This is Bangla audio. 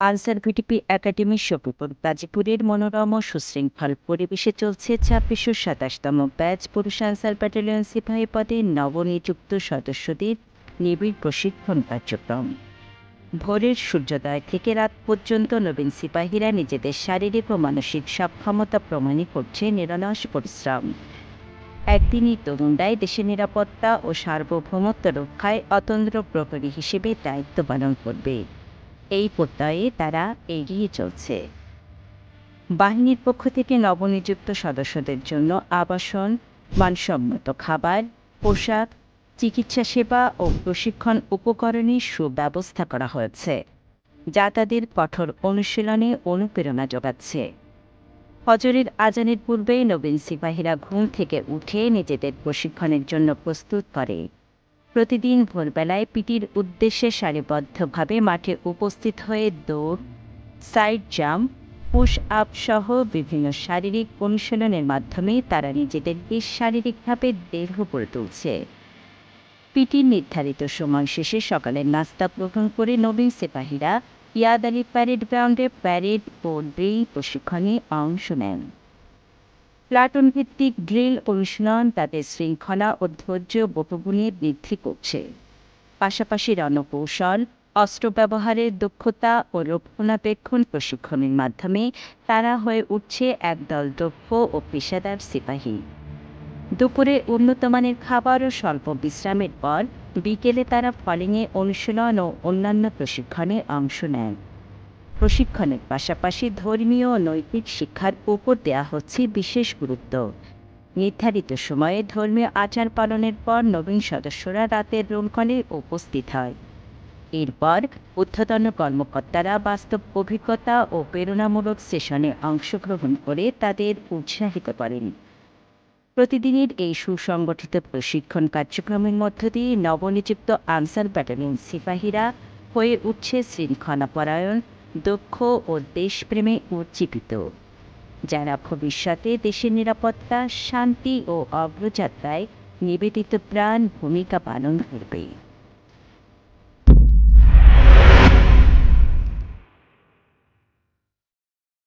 আনসার ভিটিপি একাডেমির শফিপুর গাজীপুরের মনোরম সুশৃঙ্খল পরিবেশে চলছে ছাব্বিশশো সাতাশতম ব্যাচ পুরুষ আনসার ব্যাটালিয়ন সিপাহী পদে নবনিযুক্ত সদস্যদের নিবিড় প্রশিক্ষণ কার্যক্রম। ভোরের সূর্যোদয় থেকে রাত পর্যন্ত নবীন সিপাহীরা নিজেদের শারীরিক ও মানসিক সক্ষমতা প্রমাণই করছে নিরলস পরিশ্রম। একদিনই তরুণরাই দেশের নিরাপত্তা ও সার্বভৌমত্ব রক্ষায় অতন্ত্র প্রহরী হিসেবে দায়িত্ব পালন করবে। এই প্রত্যয়ে তারা এগিয়ে চলছে। বাহিনীর পক্ষ থেকে নবনিযুক্ত সদস্যদের জন্য আবাসন, মানসম্মত খাবার, পোশাক, চিকিৎসা সেবা ও প্রশিক্ষণ উপকরণের সুব্যবস্থা করা হয়েছে, যা তাদের কঠোর অনুশীলনে অনুপ্রেরণা যোগাচ্ছে। হজরের আজানের পূর্বেই নবীন সিপাহীরা ঘুম থেকে উঠে নিজেদের প্রশিক্ষণের জন্য প্রস্তুত করে। প্রতিদিন ভোরবেলায় পিটির উদ্দেশ্যে সারিবদ্ধভাবে মাঠে উপস্থিত হয়ে দৌড়, সাইড জাম্প, পুশ আপ সহ বিভিন্ন শারীরিক অনুশীলনের মাধ্যমে তারা নিজেদের শারীরিকভাবে দেহ করে তুলছে। পিটির নির্ধারিত সময় শেষে সকালের নাস্তা গ্রহণ করে নবীন সিপাহীরা ইয়াদ আলী প্যারেড গ্রাউন্ডে প্যারেড ও ড্রিল প্রশিক্ষণে অংশ নেন। প্লাটুন ভিত্তিক ড্রিল অনুশীলন তাদের শৃঙ্খলা ও ধৈর্য বোধগুণে বৃদ্ধি করছে। পাশাপাশি রণকৌশল, অস্ত্র ব্যবহারের দক্ষতা ও রক্ষণাবেক্ষণ প্রশিক্ষণের মাধ্যমে তারা হয়ে উঠছে একদল দক্ষ ও পেশাদার সিপাহী। দুপুরে উন্নতমানের খাবার ও স্বল্প বিশ্রামের পর বিকেলে তারা ফলিংয়ে অনুশীলন ও অন্যান্য প্রশিক্ষণে অংশ নেন। প্রশিক্ষণের পাশাপাশি ধর্মীয় ও নৈতিক শিক্ষার উপর দেয়া হচ্ছে বিশেষ গুরুত্ব। নির্ধারিত সময়ে ধর্মীয় আচার পালনের পর নবীন সদস্যরা রাতের রোলকলে উপস্থিত হয়। এরপর ঊর্ধ্বতন কর্মকর্তারা বাস্তব অভিজ্ঞতা ও প্রেরণামূলক সেশনে অংশগ্রহণ করে তাদের উৎসাহিত করেন। প্রতিদিনের এই সুসংগঠিত প্রশিক্ষণ কার্যক্রমের মধ্য দিয়ে নবনিযুক্ত আনসার ব্যাটালিয়ন সিপাহীরা হয়ে উঠছে শৃঙ্খলাপরায়ণ দক্ষ ও দেশপ্রেমে উজ্জীবিত। যারা ভবিষ্যতে দেশের নিরাপত্তা, শান্তি ও অগ্রযাত্রায় নিবেদিত প্রাণ ভূমিকা পালন করবে।